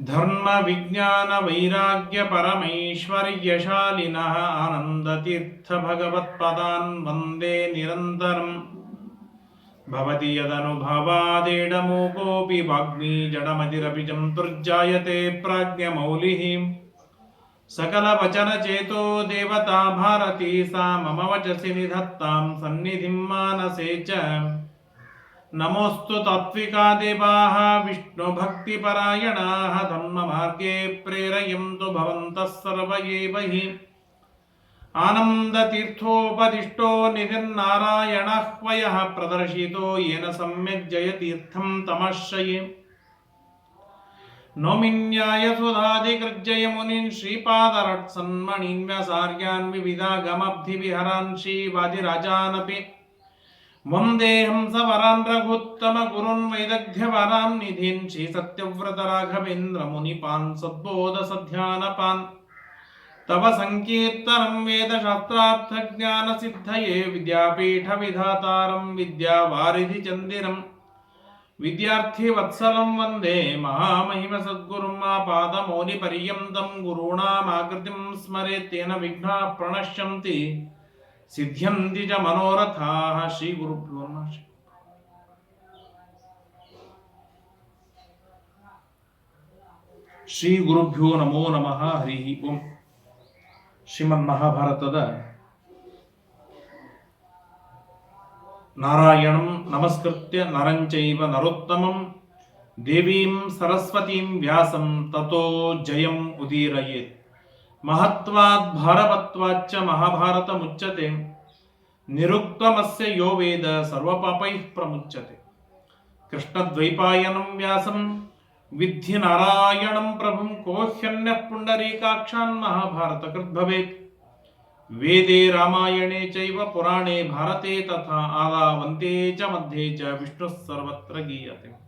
धर्मविज्ञानवैराग्यपरमैश्वर्यशालिनः आनन्दतीर्थभगवत्पदान् वंदे निरन्तरम्। भवति यदनुभवादेडमूकोऽपि वाग्मी जडमतिरपि जन्तुर्जायते प्राज्ञमौलिः। सकलवचनचेतो देवता भारती सा मम वचसि निधत्तां सन्निधिं मानसे च। नमोऽस्तु तात्विका देवाः, विष्णुभक्तिपरायणाः, धर्ममार्गे प्रेरयन्तु भवन्तः सर्व एव हि आनन्दतीर्थोपदिष्टो निधिर्नारायणः क्वयः प्रदर्शितो येन सम्यक् जयतीर्थं तमश्रये नौमिन्यायसुधादिकृज्जय मुनीन् श्रीपादरट्सन्मणीन् व्यासार्यान् विविधागमब्धिविहरान् श्रीवादिराजानपि వందేహం సవరాన్ రఘుత్తమ గురున్ వైదగ్ధ్యవరాన్ నిధిన్ శ్రీ సత్యవ్రత రాఘవేంద్ర మునిపాన్ సద్బోధ సధ్యానపాన్ తవ సంకీర్తనం వేద శాస్త్రార్థ జ్ఞాన సిద్ధయే విద్యాపీఠ విధాతారం విద్యావారిధి చందిరం. విద్యార్థి వత్సలం వందే మహామహిమ సద్గురుం మా పాదమౌని పర్యంతం గురుణామాకృతిం స్మరే తేన విఘ్నా ప్రణశ్యంతి. सिद्ध्यन्ति च मनोरथाः श्रीगुरुभ्यो नमः ಶ್ರೀ ಗುರುಭ್ಯೋ ನಮೋ ನಮಃ ಹರಿ ಓಂ ಶ್ರೀಮನ್ ಮಹಾಭಾರತದ ನಾರಾಯಣಂ ನಮಸ್ಕೃತ್ಯ ನರಂಚೈವ ನರೋತ್ತಮಂ ದೇವೀಂ ಸರಸ್ವತೀಂ ವ್ಯಾಸಂ ತತೋ ಜಯಂ ಉದೀರಯೇತ್ ಮಹತ್ವಾದ್ ಭಾರವತ್ವಾಚ್ಚ ಮಹಾಭಾರತ ಮುಚ್ಚತೆ. ನಿರುಕ್ತಮಸ್ಯ ಯೋ ವೇದ ಸರ್ವಪಾಪೈ ಪ್ರಮುಚ್ಯತೆ ಕೃಷ್ಣದ್ವೈಪಾಯನಂ ವ್ಯಾಸಂ ವಿಧಿ ನಾರಾಯಣಂ ಪ್ರಭುಂ ಕೋಹ್ಯನ್ಯ ಪುಂಡರೀಕಾಕ್ಷಾನ್ ಮಹಾಭಾರತ ಕೃತ್ ಭವೇತ್. ವೇದೆ ರಾಮಾಯಣೆ ಚೈವ ಪುರಾಣೆ ಭಾರತೆ ತಥಾ ಆದಾವಂತೆ ಚ ಮಧ್ಯೆ ಚ ವಿಷ್ಣು ಸರ್ವತ್ರ ಗೀಯತೆ.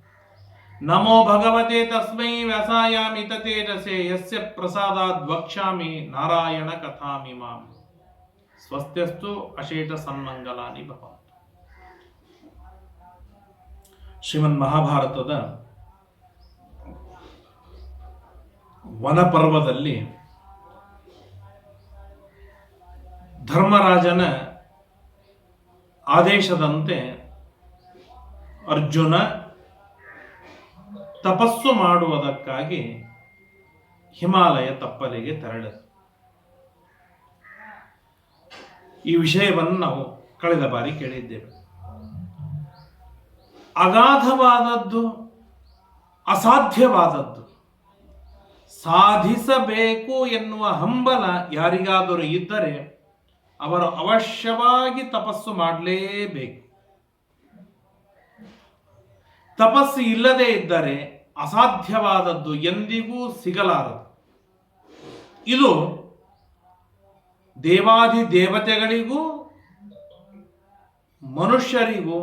ನಮೋ ಭಗವತೆ ತಸ್ಮೈ ವ್ಯಾಸಾಯಾಮಿ ತೇಜಸೆ ಯಸ್ಯ ಪ್ರಸಾದಾದ್ ವಕ್ಷಾಮಿ ನಾರಾಯಣ ಕಥಾಮಿ ಮಾಂ ಸ್ವಸ್ತ್ಯಸ್ತು ಅಶೇಷ ಸನ್ಮಂಗಲಾನಿ ಭವಂತು ಶ್ರೀಮನ್ ಮಹಾಭಾರತದ ವನಪರ್ವದಲ್ಲಿ ಧರ್ಮರಾಜನ ಆದೇಶದಂತೆ ಅರ್ಜುನ ತಪಸ್ಸು ಮಾಡುವುದಕ್ಕಾಗಿ ಹಿಮಾಲಯ ತಪ್ಪಲಿಗೆ ತೆರಳಿದ ಈ ವಿಷಯವನ್ನು ನಾವು ಕಳೆದ ಬಾರಿ ಕೇಳಿದ್ದೇವೆ. ಅಗಾಧವಾದದ್ದು, ಅಸಾಧ್ಯವಾದದ್ದು, ಸಾಧಿಸಬೇಕು ಎನ್ನುವ ಹಂಬಲ ಯಾರಿಗಾದರೂ ಇದ್ದರೆ ಅವರು ಅವಶ್ಯವಾಗಿ ತಪಸ್ಸು ಮಾಡಲೇಬೇಕು. ತಪಸ್ಸು ಇಲ್ಲದೆ ಇದ್ದರೆ ಅಸಾಧ್ಯವಾದದ್ದು ಎಂದಿಗೂ ಸಿಗಲಾರದು. ಇದು ದೇವಾದಿ ದೇವತೆಗಳಿಗೂ, ಮನುಷ್ಯರಿಗೂ,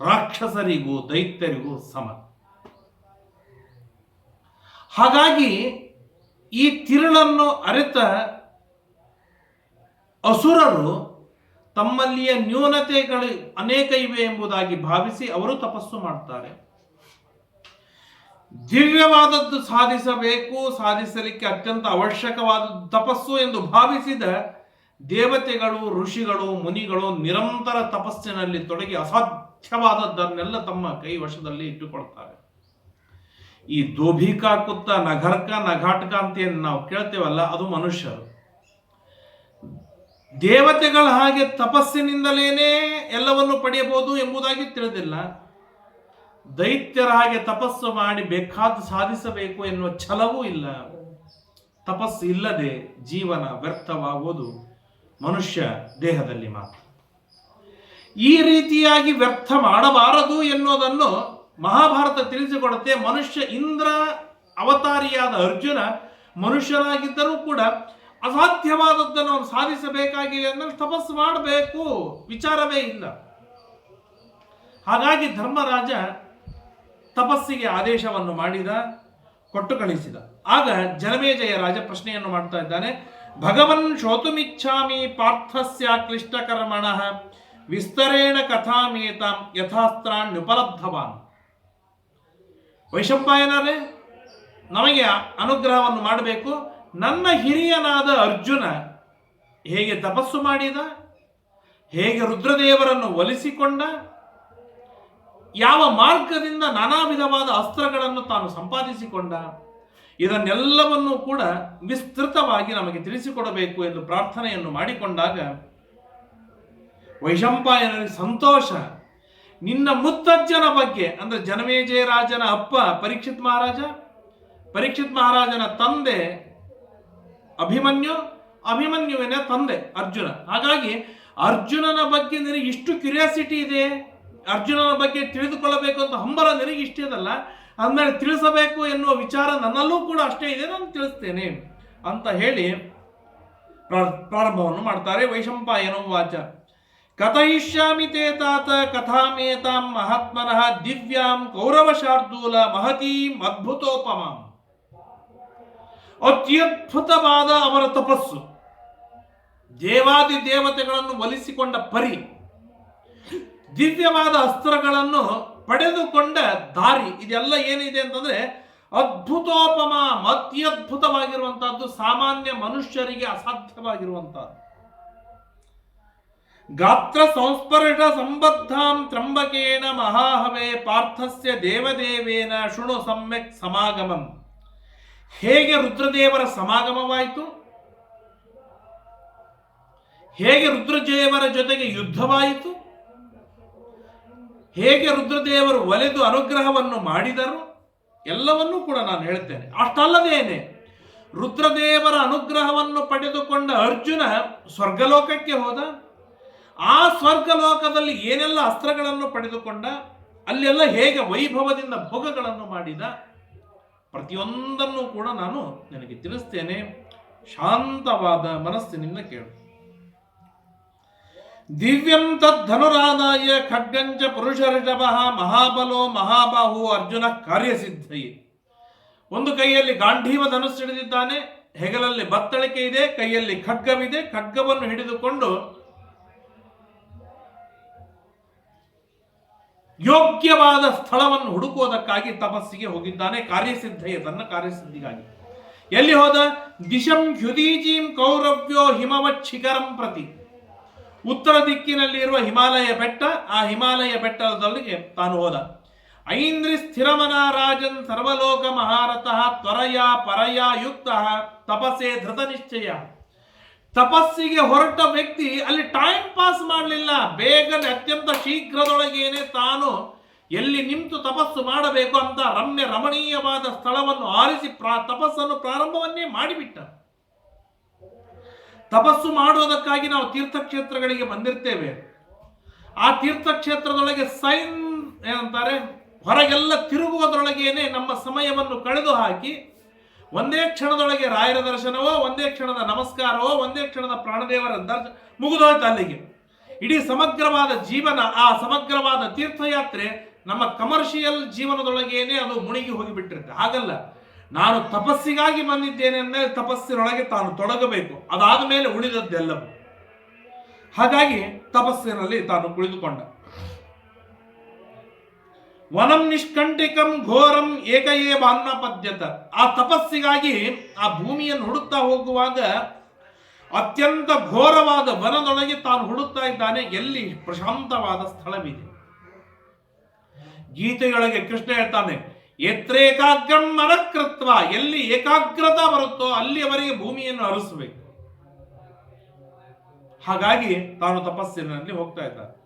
ರಾಕ್ಷಸರಿಗೂ, ದೈತ್ಯರಿಗೂ ಸಮ. ಹಾಗಾಗಿ ಈ ತಿರುಳನ್ನು ಅರಿತ ಅಸುರರು ತಮ್ಮಲ್ಲಿಯ ನ್ಯೂನತೆಗಳು ಅನೇಕ ಇವೆ ಎಂಬುದಾಗಿ ಭಾವಿಸಿ ಅವರು ತಪಸ್ಸು ಮಾಡ್ತಾರೆ. ದಿವ್ಯವಾದದ್ದು ಸಾಧಿಸಬೇಕು, ಸಾಧಿಸಲಿಕ್ಕೆ ಅತ್ಯಂತ ಅವಶ್ಯಕವಾದದ್ದು ತಪಸ್ಸು ಎಂದು ಭಾವಿಸಿದ ದೇವತೆಗಳು, ಋಷಿಗಳು, ಮುನಿಗಳು ನಿರಂತರ ತಪಸ್ಸಿನಲ್ಲಿ ತೊಡಗಿ ಅಸಾಧ್ಯವಾದದ್ದನ್ನೆಲ್ಲ ತಮ್ಮ ಕೈ ವಶದಲ್ಲಿ ಇಟ್ಟುಕೊಳ್ತಾರೆ. ಈ ದೋಭಿಕಾ ಕುತ್ತ ನಘರ್ಕ ನಘಾಟಕ ಅಂತ ಏನು ನಾವು ಕೇಳ್ತೇವಲ್ಲ, ಅದು ಮನುಷ್ಯರು. ದೇವತೆಗಳ ಹಾಗೆ ತಪಸ್ಸಿನಿಂದಲೇನೇ ಎಲ್ಲವನ್ನು ಪಡೆಯಬಹುದು ಎಂಬುದಾಗಿ ತಿಳಿದಿಲ್ಲ. ದೈತ್ಯರ ಹಾಗೆ ತಪಸ್ಸು ಮಾಡಿ ಬೇಕಾದ ಸಾಧಿಸಬೇಕು ಎನ್ನುವ ಛಲವೂ ಇಲ್ಲ. ತಪಸ್ಸು ಇಲ್ಲದೆ ಜೀವನ ವ್ಯರ್ಥವಾಗುವುದು ಮನುಷ್ಯ ದೇಹದಲ್ಲಿ ಮಾತ್ರ. ಈ ರೀತಿಯಾಗಿ ವ್ಯರ್ಥ ಮಾಡಬಾರದು ಎನ್ನುವುದನ್ನು ಮಹಾಭಾರತ ತಿಳಿಸಿಕೊಡುತ್ತೆ. ಮನುಷ್ಯ ಇಂದ್ರ ಅವತಾರಿಯಾದ ಅರ್ಜುನ ಮನುಷ್ಯನಾಗಿದ್ದರೂ ಕೂಡ ಅಸಾಧ್ಯವಾದದ್ದನ್ನು ಅವನು ಸಾಧಿಸಬೇಕಾಗಿದೆ ಅಂದ್ರೆ ತಪಸ್ಸು ಮಾಡಬೇಕು. ವಿಚಾರವೇ ಇಲ್ಲ. ಹಾಗಾಗಿ ಧರ್ಮರಾಜ ತಪಸ್ಸಿಗೆ ಆದೇಶವನ್ನು ಮಾಡಿದ, ಕೊಟ್ಟು ಕಳಿಸಿದ. ಆಗ ಜನಮೇಜಯ ರಾಜ ಪ್ರಶ್ನೆಯನ್ನು ಮಾಡ್ತಾ ಇದ್ದಾನೆ, ಭಗವನ್ ಶೋತುಮಿಚ್ಛಾಮಿ ಪಾರ್ಥಸ್ಯ ಕ್ಲಿಷ್ಟಕರ್ಮಣ ವಿಸ್ತರೇಣ ಕಥಾಮೇತಾಂ ಯಥಾಸ್ತ್ರಾನ್ ಉಪಲಬ್ಧವಾನ್. ವೈಶಂಪಾಯನರೇ, ನಮಗೆ ಅನುಗ್ರಹವನ್ನು ಮಾಡಬೇಕು. ನನ್ನ ಹಿರಿಯನಾದ ಅರ್ಜುನ ಹೇಗೆ ತಪಸ್ಸು ಮಾಡಿದ? ಹೇಗೆ ರುದ್ರದೇವರನ್ನು ಒಲಿಸಿಕೊಂಡ? ಯಾವ ಮಾರ್ಗದಿಂದ ನಾನಾ ವಿಧವಾದ ಅಸ್ತ್ರಗಳನ್ನು ತಾನು ಸಂಪಾದಿಸಿಕೊಂಡ? ಇದನ್ನೆಲ್ಲವನ್ನೂ ಕೂಡ ವಿಸ್ತೃತವಾಗಿ ನಮಗೆ ತಿಳಿಸಿಕೊಡಬೇಕು ಎಂದು ಪ್ರಾರ್ಥನೆಯನ್ನು ಮಾಡಿಕೊಂಡಾಗ, ವೈಶಂಪಾಯನಲ್ಲಿ ಸಂತೋಷ. ನಿನ್ನ ಮುತ್ತಜ್ಜನ ಬಗ್ಗೆ, ಅಂದ್ರೆ ಜನಮೇಜಯರಾಜನ ಅಪ್ಪ ಪರೀಕ್ಷಿತ್ ಮಹಾರಾಜ, ಪರೀಕ್ಷಿತ್ ಮಹಾರಾಜನ ತಂದೆ ಅಭಿಮನ್ಯು, ಅಭಿಮನ್ಯುವಿನ ತಂದೆ ಅರ್ಜುನ. ಹಾಗಾಗಿ ಅರ್ಜುನನ ಬಗ್ಗೆ ನಿನಗೆ ಇಷ್ಟು ಕ್ಯೂರಿಯಾಸಿಟಿ ಇದೆ? ಅರ್ಜುನನ ಬಗ್ಗೆ ತಿಳಿದುಕೊಳ್ಳಬೇಕು ಅಂತ ಹಂಬಲ ನಿನಗೆ ಅಲ್ಲ ಅಂದಮೇಲೆ ತಿಳಿಸಬೇಕು ಎನ್ನುವ ವಿಚಾರ ನನ್ನಲ್ಲೂ ಕೂಡ ಅಷ್ಟೇ ಇದೆ, ನಾನು ತಿಳಿಸ್ತೇನೆ ಅಂತ ಹೇಳಿ ಪ್ರಾರ್- ಪ್ರಾರಂಭವನ್ನು ಮಾಡ್ತಾರೆ ವೈಶಂಪಾಯನ ವಾಚ ಕಥಯಿಷ್ಯಾಮಿ ತೇ ತಾತ, ಕಥಾಮೇತಾಂ ಮಹಾತ್ಮನಃ ದಿವ್ಯಾಂ ಕೌರವ ಶಾರ್ದೂಲ ಮಹತೀಂ ಅದ್ಭುತೋಪಮಾಂ. ಅತ್ಯದ್ಭುತವಾದ ಅವರ ತಪಸ್ಸು. ದೇವಾದಿ ದೇವತೆಗಳನ್ನು ಒಲಿಸಿಕೊಂಡ ಪರಿ, ದಿವ್ಯವಾದ ಅಸ್ತ್ರಗಳನ್ನು ಪಡೆದುಕೊಂಡ ದಾರಿ, ಇದೆಲ್ಲ ಏನಿದೆ ಅಂತಂದ್ರೆ ಅದ್ಭುತೋಪಮ ಅತ್ಯದ್ಭುತವಾಗಿರುವಂತಹದ್ದು ಸಾಮಾನ್ಯ ಮನುಷ್ಯರಿಗೆ ಅಸಾಧ್ಯವಾಗಿರುವಂತಹದ್ದು. ಗಾತ್ರ ಸಂಸ್ಪರ್ಶ ಸಂಬದ್ಧಾಂ ತ್ರಂಬಕೇನ ಮಹಾಹವೇ ಪಾರ್ಥಸ್ಯ ದೇವದೇವೇನ ಶೃಣು ಸಮ್ಯಕ್ ಸಮಾಗಮಂ. ಹೇಗೆ ರುದ್ರದೇವರ ಸಮಾಗಮವಾಯಿತು? ಹೇಗೆ ರುದ್ರದೇವರ ಜೊತೆಗೆ ಯುದ್ಧವಾಯಿತು? ಹೇಗೆ ರುದ್ರದೇವರು ಒಲೆದು ಅನುಗ್ರಹವನ್ನು ಮಾಡಿದರು? ಎಲ್ಲವನ್ನೂ ಕೂಡ ನಾನು ಹೇಳ್ತೇನೆ. ಅಷ್ಟಲ್ಲದೇನೆ ರುದ್ರದೇವರ ಅನುಗ್ರಹವನ್ನು ಪಡೆದುಕೊಂಡ ಅರ್ಜುನ ಸ್ವರ್ಗಲೋಕಕ್ಕೆ ಹೋದ. ಆ ಸ್ವರ್ಗಲೋಕದಲ್ಲಿ ಏನೆಲ್ಲ ಅಸ್ತ್ರಗಳನ್ನು ಪಡೆದುಕೊಂಡ, ಅಲ್ಲೆಲ್ಲ ಹೇಗೆ ವೈಭವದಿಂದ ಭೋಗಗಳನ್ನು ಮಾಡಿದ ಪ್ರತಿಯೊಂದನ್ನು ಕೂಡ ನಾನು ನಿನಗೆ ತಿಳಿಸ್ತೇನೆ. ಶಾಂತವಾದ ಮನಸ್ಸಿನಿಂದ ಕೇಳು. ದಿವ್ಯಂ ತದ್ಧನುರಾದಾಯ ಖಡ್ಗಂಚ ಪುರುಷಋಷಭ ಮಹಾಬಲೋ ಮಹಾಬಾಹು ಅರ್ಜುನ ಕಾರ್ಯಸಿದ್ಧಯೇ ಒಂದು ಕೈಯಲ್ಲಿ ಗಾಂಧೀವ ಧನುಸ್ಸು ಹಿಡಿದಿದ್ದಾನೆ, ಹೆಗಲಲ್ಲಿ ಬತ್ತಳಿಕೆ ಇದೆ, ಕೈಯಲ್ಲಿ ಖಡ್ಗವಿದೆ, ಖಡ್ಗವನ್ನು ಹಿಡಿದುಕೊಂಡು ಯೋಗ್ಯವಾದ ಸ್ಥಳವನ್ನು ಹುಡುಕುವುದಕ್ಕಾಗಿ ತಪಸ್ಸಿಗೆ ಹೋಗಿದ್ದಾನೆ ಕಾರ್ಯಸಿದ್ಧಯ ತನ್ನ ಕಾರ್ಯಸಿದ್ಧಿಗಾಗಿ. ಎಲ್ಲಿ ಹೋದ? ದಿಶಂ ಹ್ಯುದೀಜೀಂ ಕೌರವ್ಯೋ ಹಿಮವತ್ ಶಿಖರಂ ಪ್ರತಿ. ಉತ್ತರ ದಿಕ್ಕಿನಲ್ಲಿರುವ ಹಿಮಾಲಯ ಬೆಟ್ಟ, ಆ ಹಿಮಾಲಯ ಬೆಟ್ಟದೊಳಗೆ ತಾನು ಹೋದ. ಐಂದ್ರಿ ಸ್ಥಿರಮನ ರಾಜನ್ ಸರ್ವಲೋಕ ಮಹಾರಥಃ ತ್ವರಯ ಪರಯ ಯುಕ್ತ ತಪಸೆ ಧೃತ ನಿಶ್ಚಯ ತಪಸ್ಸಿಗೆ ಹೊರಟ ವ್ಯಕ್ತಿ ಅಲ್ಲಿ ಟೈಮ್ ಪಾಸ್ ಮಾಡಲಿಲ್ಲ. ಬೇಗನೆ ಅತ್ಯಂತ ಶೀಘ್ರದೊಳಗೇನೆ ತಾನು ಎಲ್ಲಿ ನಿಂತು ತಪಸ್ಸು ಮಾಡಬೇಕು ಅಂತ ರಮ್ಯ ರಮಣೀಯವಾದ ಸ್ಥಳವನ್ನು ಆರಿಸಿ ಪ್ರಾ ತಪಸ್ಸನ್ನು ಪ್ರಾರಂಭವನ್ನೇ ಮಾಡಿಬಿಟ್ಟ. ತಪಸ್ಸು ಮಾಡುವುದಕ್ಕಾಗಿ ನಾವು ತೀರ್ಥಕ್ಷೇತ್ರಗಳಿಗೆ ಬಂದಿರ್ತೇವೆ. ಆ ತೀರ್ಥಕ್ಷೇತ್ರದೊಳಗೆ ಸೈನ್ ಏನಂತಾರೆ, ಹೊರಗೆಲ್ಲ ತಿರುಗುವುದರೊಳಗೇನೆ ನಮ್ಮ ಸಮಯವನ್ನು ಕಳೆದು ಹಾಕಿ ಒಂದೇ ಕ್ಷಣದೊಳಗೆ ರಾಯರ ದರ್ಶನವೋ, ಒಂದೇ ಕ್ಷಣದ ನಮಸ್ಕಾರವೋ, ಒಂದೇ ಕ್ಷಣದ ಪ್ರಾಣದೇವರ ದರ್ಶನ ಮುಗಿದೋಯ್ತು ಅಲ್ಲಿಗೆ. ಇಡೀ ಸಮಗ್ರವಾದ ಜೀವನ, ಆ ಸಮಗ್ರವಾದ ತೀರ್ಥಯಾತ್ರೆ ನಮ್ಮ ಕಮರ್ಷಿಯಲ್ ಜೀವನದೊಳಗೇನೆ ಅದು ಮುಳುಗಿ ಹೋಗಿಬಿಟ್ಟಿರುತ್ತೆ. ಹಾಗಲ್ಲ, ನಾನು ತಪಸ್ಸಿಗಾಗಿ ಬಂದಿದ್ದೇನೆ ಅಂದರೆ ತಪಸ್ಸಿನೊಳಗೆ ತಾನು ತೊಡಗಬೇಕು. ಅದಾದ ಮೇಲೆ ಉಳಿದದ್ದೆಲ್ಲವೂ. ಹಾಗಾಗಿ ತಪಸ್ಸಿನಲ್ಲಿ ತಾನು ಕುಳಿತುಕೊಂಡ. ವನಂ ನಿಷ್ಕಂಟಿಕಂ ಘೋರಂ ಏಕಏವ ಅನ್ನ ಪದ್ಯತ. ಆ ತಪಸ್ಸಿಗಾಗಿ ಆ ಭೂಮಿಯನ್ನು ಹುಡುಕ್ತಾ ಹೋಗುವಾಗ ಅತ್ಯಂತ ಘೋರವಾದ ವನದೊಳಗೆ ತಾನು ಹುಡುಕ್ತಾ ಇದ್ದಾನೆ. ಎಲ್ಲಿ? ಪ್ರಶಾಂತವಾದ ಸ್ಥಳವಿದೆ. ಗೀತೆಯೊಳಗೆ ಕೃಷ್ಣ ಹೇಳ್ತಾನೆ ಎತ್ರೇಕಾಗ್ರಂ ಮನಕೃತ್ವ. ಎಲ್ಲಿ ಏಕಾಗ್ರತಾ ಬರುತ್ತೋ ಅಲ್ಲಿಯವರೆಗೆ ಭೂಮಿಯನ್ನು ಅರಸಬೇಕು. ಹಾಗಾಗಿ ತಾನು ತಪಸ್ಸಿನಲ್ಲಿ ಹೋಗ್ತಾ ಇದ್ದಾನೆ.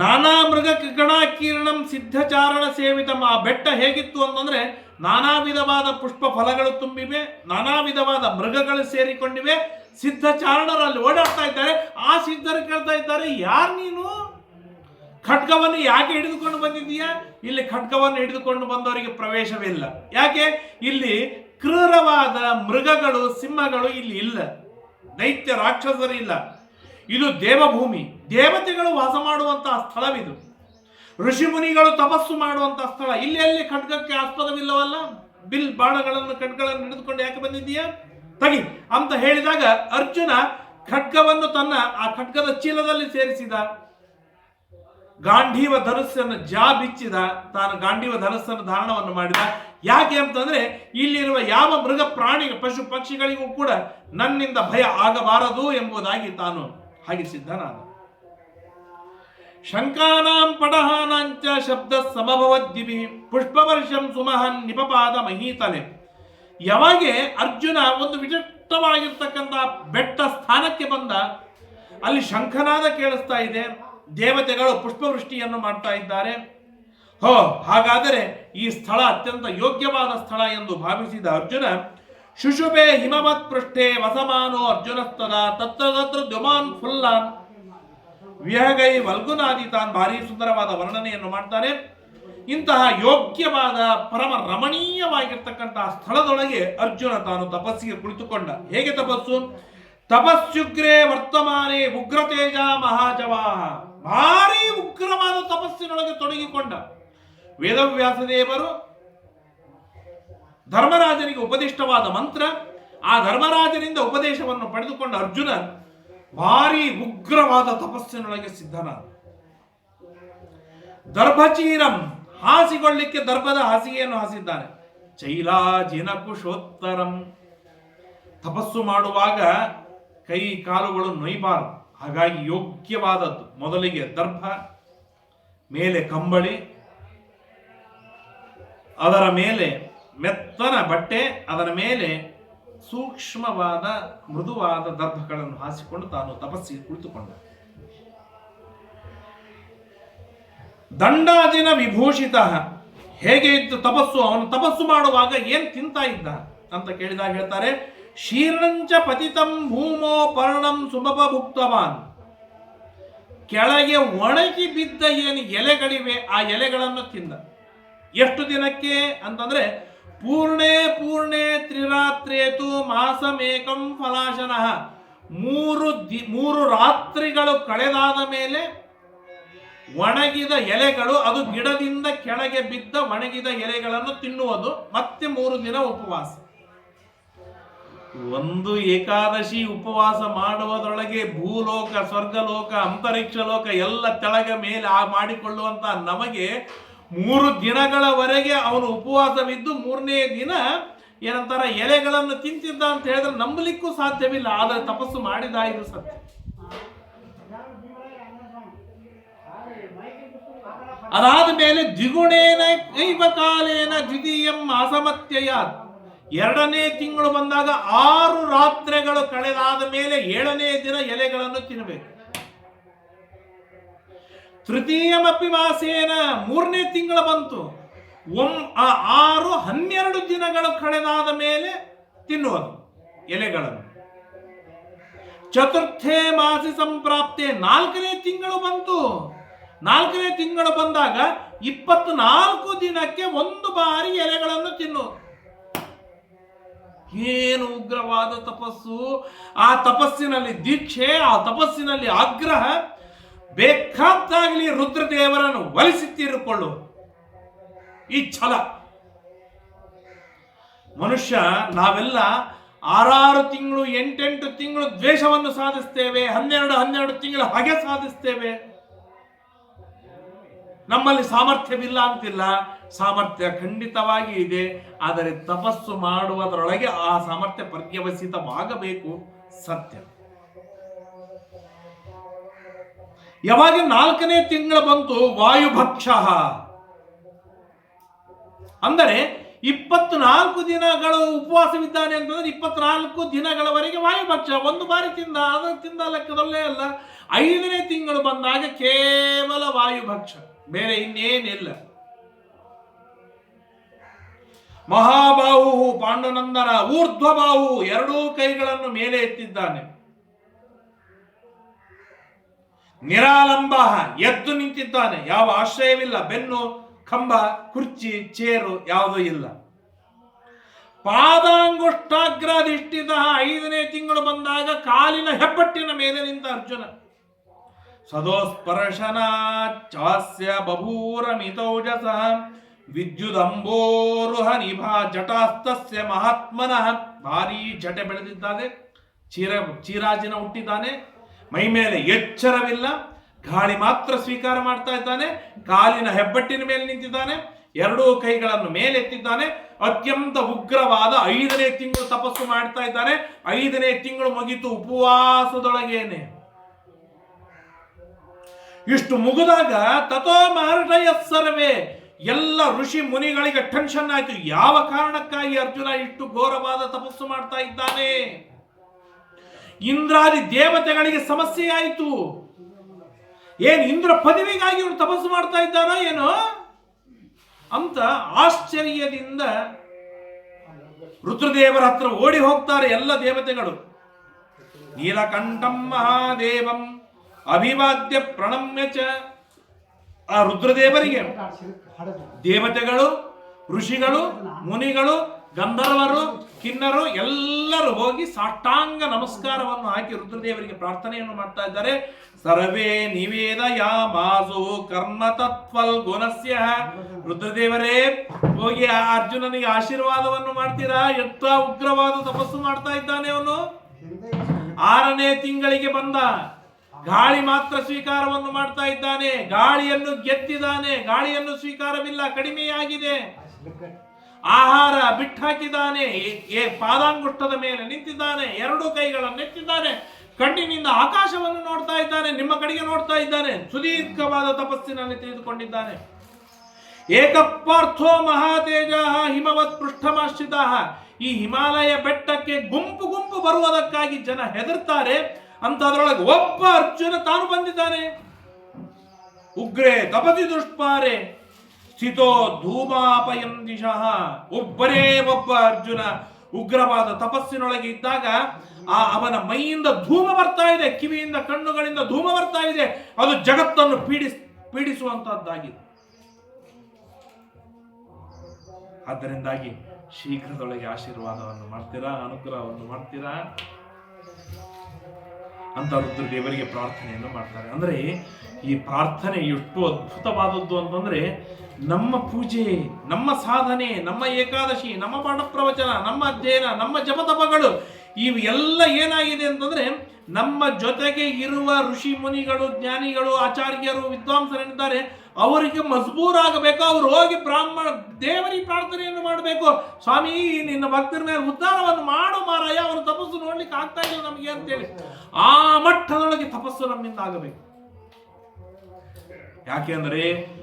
ನಾನಾ ಮೃಗ ಗಣಾಕೀರ್ಣಂ ಸಿದ್ಧಚಾರಣ ಸೇವಿತಂ. ಆ ಬೆಟ್ಟ ಹೇಗಿತ್ತು ಅಂತಂದ್ರೆ ನಾನಾ ವಿಧವಾದ ಪುಷ್ಪ ಫಲಗಳು ತುಂಬಿವೆ, ನಾನಾ ವಿಧವಾದ ಮೃಗಗಳು ಸೇರಿಕೊಂಡಿವೆ ಸಿದ್ಧಚಾರಣರು ಅಲ್ಲಿ ಓಡಾಡ್ತಾ ಇದ್ದಾರೆ. ಆ ಸಿದ್ಧರು ಕೇಳ್ತಾ ಇದ್ದಾರೆ, ಯಾರು ನೀನು? ಖಡ್ಗವನ್ನು ಯಾಕೆ ಹಿಡಿದುಕೊಂಡು ಬಂದಿದ್ದೀಯಾ? ಇಲ್ಲಿ ಖಡ್ಗವನ್ನು ಹಿಡಿದುಕೊಂಡು ಬಂದವರಿಗೆ ಪ್ರವೇಶವಿಲ್ಲ ಯಾಕೆ? ಇಲ್ಲಿ ಕ್ರೂರವಾದ ಮೃಗಗಳು, ಸಿಂಹಗಳು ಇಲ್ಲಿ ಇಲ್ಲ. ದೈತ್ಯ ರಾಕ್ಷಸರು ಇಲ್ಲ. ಇದು ದೇವಭೂಮಿ. ದೇವತೆಗಳು ವಾಸ ಮಾಡುವಂತಹ ಸ್ಥಳವಿದು. ಋಷಿ ಮುನಿಗಳು ತಪಸ್ಸು ಮಾಡುವಂತಹ ಸ್ಥಳ. ಇಲ್ಲಿ ಅಲ್ಲಿ ಖಡ್ಗಕ್ಕೆ ಆಸ್ಪದವಿಲ್ಲವಲ್ಲ? ಬಿಲ್ ಬಾಣಗಳನ್ನು ಖಡ್ಗಳನ್ನು ಹಿಡಿದುಕೊಂಡು ಯಾಕೆ ಬಂದಿದ್ದೀಯಾ? ತಗಿ, ಅಂತ ಹೇಳಿದಾಗ ಅರ್ಜುನ ಖಡ್ಗವನ್ನು ತನ್ನ ಆ ಖಡ್ಗದ ಚೀಲದಲ್ಲಿ ಸೇರಿಸಿದ. ಗಾಂಧೀವ ಧನುಸ್ಸನ್ನು ಜಾ ಬಿಚ್ಚಿದ ತಾನು ಗಾಂಧೀವ ಧನಸ್ಸನ್ನು ಧಾರಣವನ್ನು ಮಾಡಿದ. ಯಾಕೆ ಅಂತಂದ್ರೆ ಇಲ್ಲಿರುವ ಯಾವ ಮೃಗ ಪ್ರಾಣಿ ಪಶು ಪಕ್ಷಿಗಳಿಗೂ ಕೂಡ ನನ್ನಿಂದ ಭಯ ಆಗಬಾರದು ಎಂಬುದಾಗಿ ತಾನು ಹಾಗೆ ಸಿದ್ಧನಾದ ಶಂಕಾನಾಂ ಪಡಹಾನಾಂಚ ಶಬ್ದ ಸಮಭವದ್ದಿವಿ ಪುಷ್ಪವರ್ಷಂ ಸುಮಹನ್ ನಿಪಪಾದ ಮಹೀತಲೆ. ಯಾವಾಗೆ ಅರ್ಜುನ ಒಂದು ವಿಶಿಷ್ಟವಾಗಿರ್ತಕ್ಕಂಥ ಬೆಟ್ಟ ಸ್ಥಾನಕ್ಕೆ ಬಂದ, ಅಲ್ಲಿ ಶಂಖನಾದ ಕೇಳಿಸ್ತಾ ಇದೆ, ದೇವತೆಗಳು ಪುಷ್ಪವೃಷ್ಟಿಯನ್ನು ಮಾಡ್ತಾ ಇದ್ದಾರೆ. ಹೋ, ಹಾಗಾದರೆ ಈ ಸ್ಥಳ ಅತ್ಯಂತ ಯೋಗ್ಯವಾದ ಸ್ಥಳ ಎಂದು ಭಾವಿಸಿದ ಅರ್ಜುನ ಶುಶುಭೆ ಹಿಮವತ್ ಪೃಷ್ಠೆ ವಸಮಾನೋ ಅರ್ಜುನಸ್ತದ, ತತ್ರ ದ್ಯುಮಾನ್ ಫುಲ್ಲಾನ್. ವಿಹಗೈ ವಲ್ಗುನಾದಿ ತಾನ್ ಭಾರಿ ಸುಂದರವಾದ ವರ್ಣನೆಯನ್ನು ಮಾಡ್ತಾನೆ ಇಂತಹ ಯೋಗ್ಯವಾದ ಪರಮ ರಮಣೀಯವಾಗಿರ್ತಕ್ಕಂತಹ ಸ್ಥಳದೊಳಗೆ ಅರ್ಜುನ ತಾನು ತಪಸ್ಸಿಗೆ ಕುಳಿತುಕೊಂಡ. ಹೇಗೆ ತಪಸ್ಸು? ತಪಸ್ಸುಗ್ರೇ ವರ್ತಮಾನೆ ಉಗ್ರತೇಜ ಮಹಾಜವಾಹ. ಭಾರಿ ಉಗ್ರವಾದ ತಪಸ್ಸಿನೊಳಗೆ ತೊಡಗಿಕೊಂಡ. ವೇದವ್ಯಾಸ ದೇವರು ಧರ್ಮರಾಜನಿಗೆ ಉಪದಿಷ್ಟವಾದ ಮಂತ್ರ, ಆ ಧರ್ಮರಾಜನಿಂದ ಉಪದೇಶವನ್ನು ಪಡೆದುಕೊಂಡ ಅರ್ಜುನ ಭಾರಿ ಉಗ್ರವಾದ ತಪಸ್ಸಿನೊಳಗೆ ಸಿದ್ಧನ ದರ್ಭಚೀರಂ ಹಾಸಿಕೊಳ್ಳಿಕ್ಕೆ ದರ್ಭದ ಹಾಸಿಗೆಯನ್ನು ಹಾಸಿದ್ದಾನೆ. ಚೈಲಾಜಿನ ಕುಶೋತ್ತರಂ ತಪಸ್ಸು ಮಾಡುವಾಗ ಕೈ ಕಾಲುಗಳು ನೊಯ್ಬಾರದು. ಹಾಗಾಗಿ ಯೋಗ್ಯವಾದದ್ದು. ಮೊದಲಿಗೆ ದರ್ಭ, ಮೇಲೆ ಕಂಬಳಿ, ಅದರ ಮೇಲೆ ಮೆತ್ತನ ಬಟ್ಟೆ, ಅದರ ಮೇಲೆ ಸೂಕ್ಷ್ಮವಾದ ಮೃದುವಾದ ದರ್ಭಗಳನ್ನು ಹಾಸಿಕೊಂಡು ತಾನು ತಪಸ್ಸಿಗೆ ಕುಳಿತುಕೊಂಡ. ದಂಡಾಜಿನ ವಿಭೂಷಿತ, ಹೇಗೆ ಇತ್ತು ತಪಸ್ಸು? ಅವನು ತಪಸ್ಸು ಮಾಡುವಾಗ ಏನ್ ತಿಂತಾ ಇದ್ದ? ಅಂತ ಕೇಳಿದಾಗ ಹೇಳ್ತಾರೆ ಶೀರ್ಣಂಚ ಪತಿತಂ ಭೂಮೋ ಪರ್ಣಂ ಸುಭಪ ಭುಕ್ತವಾನ್ ಕೆಳಗೆ ಒಣಗಿ ಬಿದ್ದ ಏನು ಎಲೆಗಳಿವೆ, ಆ ಎಲೆಗಳನ್ನು ತಿಂದ. ಎಷ್ಟು ದಿನಕ್ಕೆ? ಅಂತಂದ್ರೆ ಪೂರ್ಣೇ ಪೂರ್ಣೇ ತ್ರಿರಾತ್ರೇತು ಮಾಸಮೇಕಂ ಫಲಾಶನಃ. ಮೂರು ದಿ ಮೂರು ರಾತ್ರಿಗಳು ಕಳೆದಾದ ಮೇಲೆ ಒಣಗಿದ ಎಲೆಗಳು, ಅದು ಗಿಡದಿಂದ ಕೆಳಗೆ ಬಿದ್ದ ಒಣಗಿದ ಎಲೆಗಳನ್ನು ತಿನ್ನುವುದು. ಮತ್ತೆ ಮೂರು ದಿನ ಉಪವಾಸ. ಒಂದು ಏಕಾದಶಿ ಉಪವಾಸ ಮಾಡುವುದರೊಳಗೆ ಭೂಲೋಕ, ಸ್ವರ್ಗಲೋಕ ಅಂತರಿಕ್ಷ ಲೋಕ ಎಲ್ಲ ತೆಳಗ ಮೇಲೆ ಆ ಮಾಡಿಕೊಳ್ಳುವಂತ ನಮಗೆ ಮೂರು ದಿನಗಳವರೆಗೆ ಅವನು ಉಪವಾಸವಿದ್ದು ಮೂರನೇ ದಿನ ಏನಂತಾರ ಎಲೆಗಳನ್ನು ತಿಂತಿದ್ದ ಅಂತ ಹೇಳಿದ್ರೆ ನಂಬಲಿಕ್ಕೂ ಸಾಧ್ಯವಿಲ್ಲ, ಆದರೆ ತಪಸ್ಸು ಮಾಡಿದ ಇದು ಸತ್ಯ. ಅದಾದ ಮೇಲೆ ದ್ವಿಗುಣೇನ ಕೈವಕಾಲೇನ ದ್ವಿತೀಯಂ ಅಸಮತ್ಯಯ. ಎರಡನೇ ತಿಂಗಳು ಬಂದಾಗ ಆರು ರಾತ್ರಿಗಳು ಕಳೆದಾದ ಮೇಲೆ ಏಳನೇ ದಿನ ಎಲೆಗಳನ್ನು ತಿನ್ನಬೇಕು ತೃತೀಯಮಪಿ ಮಾಸೇನ ಮೂರನೇ ತಿಂಗಳು ಬಂತು. ಒಂ, ಆ ಆರು ಹನ್ನೆರಡು ದಿನಗಳು ಕಳೆದಾದ ಮೇಲೆ ತಿನ್ನುವುದು ಎಲೆಗಳನ್ನು. ಚತುರ್ಥೇ ಮಾಸಿ ಸಂಪ್ರಾಪ್ತೆ ನಾಲ್ಕನೇ ತಿಂಗಳು ಬಂತು. ನಾಲ್ಕನೇ ತಿಂಗಳು ಬಂದಾಗ ಇಪ್ಪತ್ನಾಲ್ಕು ದಿನಕ್ಕೆ ಒಂದು ಬಾರಿ ಎಲೆಗಳನ್ನು ತಿನ್ನುವುದು. ಏನು ಉಗ್ರವಾದ ತಪಸ್ಸು? ಆ ತಪಸ್ಸಿನಲ್ಲಿ ದೀಕ್ಷೆ, ಆ ತಪಸ್ಸಿನಲ್ಲಿ ಆಗ್ರಹ ಬೇಕಾದ್ದಾಗಲಿ ರುದ್ರದೇವರನ್ನು ಒಲಿಸಿ ತೀರಿಕೊಳ್ಳು. ಈ ಛಲ. ಮನುಷ್ಯ, ನಾವೆಲ್ಲ ಆರಾರು ತಿಂಗಳು, ಎಂಟೆಂಟು ತಿಂಗಳು ದ್ವೇಷವನ್ನು ಸಾಧಿಸ್ತೇವೆ, ಹನ್ನೆರಡು ಹನ್ನೆರಡು ತಿಂಗಳು ಹಾಗೆ ಸಾಧಿಸ್ತೇವೆ. ನಮ್ಮಲ್ಲಿ ಸಾಮರ್ಥ್ಯವಿಲ್ಲ ಅಂತಿಲ್ಲ. ಸಾಮರ್ಥ್ಯ ಖಂಡಿತವಾಗಿ ಇದೆ. ಆದರೆ ತಪಸ್ಸು ಮಾಡುವುದರೊಳಗೆ ಆ ಸಾಮರ್ಥ್ಯ ಪರ್ಯವಸಿತವಾಗಬೇಕು. ಸತ್ಯ. ಯಾವಾಗ ನಾಲ್ಕನೇ ತಿಂಗಳು ಬಂತು ವಾಯುಭಕ್ಷ ಅಂದರೆ ಇಪ್ಪತ್ನಾಲ್ಕು ದಿನಗಳು ಉಪವಾಸವಿದ್ದಾನೆ ಅಂತಂದ್ರೆ ಇಪ್ಪತ್ನಾಲ್ಕು ದಿನಗಳವರೆಗೆ ವಾಯುಭಕ್ಷ ಒಂದು ಬಾರಿ ತಿಂದ ಅದು ತಿಂದ ಲೆಕ್ಕದಲ್ಲೇ ಅಲ್ಲ. ಐದನೇ ತಿಂಗಳು ಬಂದಾಗ ಕೇವಲ ವಾಯುಭಕ್ಷ ಬೇರೆ ಇನ್ನೇನಿಲ್ಲ. ಮಹಾಬಾಹು ಪಾಂಡುನಂದನ ಊರ್ಧ್ವಬಾಹು ಎರಡೂ ಕೈಗಳನ್ನು ಮೇಲೆ ಎತ್ತಿದ್ದಾನೆ. ನಿರಾಲಂಬ ಎದ್ದು ನಿಂತಿದ್ದಾನೆ. ಯಾವ ಆಶ್ರಯವಿಲ್ಲ. ಬೆನ್ನು, ಕಂಬ, ಕುರ್ಚಿ, ಚೇರು ಯಾವುದೂ ಇಲ್ಲ. ಪಾದಾಂಗುಷ್ಟಾಗ್ರಾಧಿಷ್ಠಿತ ಐದನೇ ತಿಂಗಳು ಬಂದಾಗ ಕಾಲಿನ ಹೆಬ್ಬಟ್ಟಿನ ಮೇಲೆ ನಿಂತ ಅರ್ಜುನ. ಸದೋಸ್ಪರ್ಶನ ಚಾಸ್ಯ ಬಭೂರ ಮಿತೌಜಸ ವಿದ್ಯುದಂಬೋರುಹ ನಿಭಾ ಜಟಾಸ್ತಸ್ಯ ಮಹಾತ್ಮನಃ. ಭಾರೀ ಜಟೆ ಬೆಳೆದಿದ್ದಾನೆ. ಚೀರ, ಚೀರಾಜಿನ ಹುಟ್ಟಿದ್ದಾನೆ. ಮೈ ಮೇಲೆ ಎಚ್ಚರವಿಲ್ಲ, ಗಾಳಿ ಮಾತ್ರ ಸ್ವೀಕಾರ ಮಾಡ್ತಾ ಇದ್ದಾನೆ, ಕಾಲಿನ ಹೆಬ್ಬಟ್ಟಿನ ಮೇಲೆ ನಿಂತಿದ್ದಾನೆ, ಎರಡೂ ಕೈಗಳನ್ನು ಮೇಲೆತ್ತಿದ್ದಾನೆ ಅತ್ಯಂತ ಉಗ್ರವಾದ ಐದನೇ ತಿಂಗಳು ತಪಸ್ಸು ಮಾಡ್ತಾ ಇದ್ದಾನೆ, ಐದನೇ ತಿಂಗಳು ಮುಗಿತು ಉಪವಾಸದೊಳಗೇನೆ. ಇಷ್ಟು ಮುಗಿದಾಗ, ತಥೋ ಮಹರ್ಷಯ ಸರ್ವೇ, ಎಲ್ಲ ಋಷಿ ಮುನಿಗಳಿಗೆ ಟೆನ್ಷನ್ ಆಯ್ತು, ಯಾವ ಕಾರಣಕ್ಕಾಗಿ ಅರ್ಜುನ ಇಷ್ಟು ಘೋರವಾದ ತಪಸ್ಸು ಮಾಡ್ತಾ ಇದ್ದಾನೆ? ಇಂದ್ರಾದಿ ದೇವತೆಗಳಿಗೆ ಸಮಸ್ಯೆ ಆಯಿತು ಏನು ಇಂದ್ರ ಪದವಿಗಾಗಿ ಇವನು ತಪಸ್ಸು ಮಾಡ್ತಾ ಇದ್ದಾನೋ ಏನೋ? ಅಂತ ಆಶ್ಚರ್ಯದಿಂದ ರುದ್ರದೇವರ ಹತ್ರ ಓಡಿ ಹೋಗ್ತಾರೆ ಎಲ್ಲ ದೇವತೆಗಳು. ನೀಲಕಂಠಂ ಮಹಾದೇವಂ ಅಭಿವಾದ್ಯ ಪ್ರಣಮ್ಯ ಚ. ಆ ರುದ್ರದೇವರಿಗೆ ದೇವತೆಗಳು ಋಷಿಗಳು ಮುನಿಗಳು ಗಂಧರ್ವರು, ಕಿನ್ನರು ಎಲ್ಲರೂ ಹೋಗಿ ಸಾಷ್ಟಾಂಗ ನಮಸ್ಕಾರವನ್ನು ಹಾಕಿ ರುದ್ರದೇವರಿಗೆ ಪ್ರಾರ್ಥನೆಯನ್ನು ಮಾಡ್ತಾ ಇದ್ದಾರೆ. ಸರ್ವೇ ನಿವೇದ ಯಾಮಾಸು ಕರ್ಮ ತತ್ವಲ್ ಗುಣಸ್ಯ. ರುದ್ರದೇವರೇ, ಹೋಗಿ ಅರ್ಜುನನಿಗೆ ಆಶೀರ್ವಾದವನ್ನು ಮಾಡ್ತೀರಾ? ಎತ್ತ ಉಗ್ರವಾದ ತಪಸ್ಸು ಮಾಡ್ತಾ ಇದ್ದಾನೆ ಅವನು? ಆರನೇ ತಿಂಗಳಿಗೆ ಬಂದ. ಗಾಳಿ ಮಾತ್ರ ಸ್ವೀಕಾರವನ್ನು ಮಾಡ್ತಾ ಇದ್ದಾನೆ. ಗಾಳಿಯನ್ನು ಗೆದ್ದಿದ್ದಾನೆ. ಗಾಳಿಯನ್ನು ಸ್ವೀಕಾರವಿಲ್ಲ. ಕಡಿಮೆಯಾಗಿದೆ. ಆಹಾರ ಬಿಟ್ಟಾಕಿದ್ದಾನೆ ಏ- ಪಾದಾಂಗುಷ್ಟದ ಮೇಲೆ ನಿಂತಿದ್ದಾನೆ, ಎರಡು ಕೈಗಳನ್ನು ನೆತ್ತಿದ್ದಾನೆ ಕಣ್ಣಿನಿಂದ ಆಕಾಶವನ್ನು ನೋಡ್ತಾ ಇದ್ದಾನೆ, ನಿಮ್ಮ ಕಡೆಗೆ ನೋಡ್ತಾ ಇದ್ದಾನೆ, ಸುದೀರ್ಘವಾದ ತಪಸ್ಸಿನಲ್ಲಿ ತಿಳಿದುಕೊಂಡಿದ್ದಾನೆ. ಏಕಪ್ಪಾರ್ಥೋ ಮಹಾತೇಜ ಹಿಮವತ್ ಪೃಷ್ಠಮಾಶ್ರಿತ ಈ ಹಿಮಾಲಯ ಬೆಟ್ಟಕ್ಕೆ ಗುಂಪು ಗುಂಪು ಬರುವುದಕ್ಕಾಗಿ ಜನ ಹೆದರ್ತಾರೆ ಅಂತ ಅದರೊಳಗೆ ಒಬ್ಬ ಅರ್ಜುನ ತಾನು ಬಂದಿದ್ದಾನೆ. ಉಗ್ರೇ ತಪತಿ ದುಷ್ಪಾರೆ ಸ್ಥಿತೋ ಧೂಮಾಪಯಂ ದಿಶಃ ಒಬ್ಬರೇ ಒಬ್ಬ ಅರ್ಜುನ ಉಗ್ರವಾದ ತಪಸ್ಸಿನೊಳಗೆ ಇದ್ದಾಗ ಆ ಅವನ ಮೈಯಿಂದ ಧೂಮ ಬರ್ತಾ ಇದೆ, ಕಿವಿಯಿಂದ ಕಣ್ಣುಗಳಿಂದ ಧೂಮ ಬರ್ತಾ ಇದೆ. ಅದು ಜಗತ್ತನ್ನು ಪೀಡಿಸ್ ಪೀಡಿಸುವಂತಹದ್ದಾಗಿದೆ ಆದ್ದರಿಂದಾಗಿ ಶೀಘ್ರದೊಳಗೆ ಆಶೀರ್ವಾದವನ್ನು ಮಾಡ್ತೀರಾ, ಅನುಗ್ರಹವನ್ನು ಮಾಡ್ತೀರಾ? ಅಂತ ರುದ್ರದೇವರಿಗೆ ಪ್ರಾರ್ಥನೆಯನ್ನು ಮಾಡ್ತಾರೆ. ಅಂದ್ರೆ ಈ ಪ್ರಾರ್ಥನೆ ಎಷ್ಟು ಅದ್ಭುತವಾದದ್ದು ಅಂತಂದ್ರೆ ನಮ್ಮ ಪೂಜೆ, ನಮ್ಮ ಸಾಧನೆ, ನಮ್ಮ ಏಕಾದಶಿ, ನಮ್ಮ ಪಾಠ ಪ್ರವಚನ ನಮ್ಮ ಅಧ್ಯಯನ, ನಮ್ಮ ಜಪತಪಗಳು, ಇವು ಎಲ್ಲ ಏನಾಗಿದೆ ಅಂತಂದ್ರೆ ನಮ್ಮ ಜೊತೆಗೆ ಇರುವ ಋಷಿ ಮುನಿಗಳು, ಜ್ಞಾನಿಗಳು, ಆಚಾರ್ಯರು, ವಿದ್ವಾಂಸರೇನಿದ್ದಾರೆ. ಅವರಿಗೆ ಮಜಬೂರಾಗಬೇಕು ಅವ್ರು ಹೋಗಿ ಬ್ರಾಹ್ಮಣ ದೇವರಿಗೆ ಪ್ರಾರ್ಥನೆಯನ್ನು ಮಾಡಬೇಕು. ಸ್ವಾಮಿ, ನಿನ್ನ ಭಕ್ತರ ಮೇಲೆ ಉದ್ಧಾರವನ್ನು ಮಾಡು ಮಾರಾಯ. ಅವರ ತಪಸ್ಸು ನೋಡ್ಲಿಕ್ಕೆ ಆಗ್ತಾ ಇಲ್ಲ ನಮಗೆ ಅಂತೇಳಿ. ಆ ಮಟ್ಟದೊಳಗೆ ತಪಸ್ಸು ನಮ್ಮಿಂದ ಆಗಬೇಕು. ಯಾಕೆಂದ್ರೆ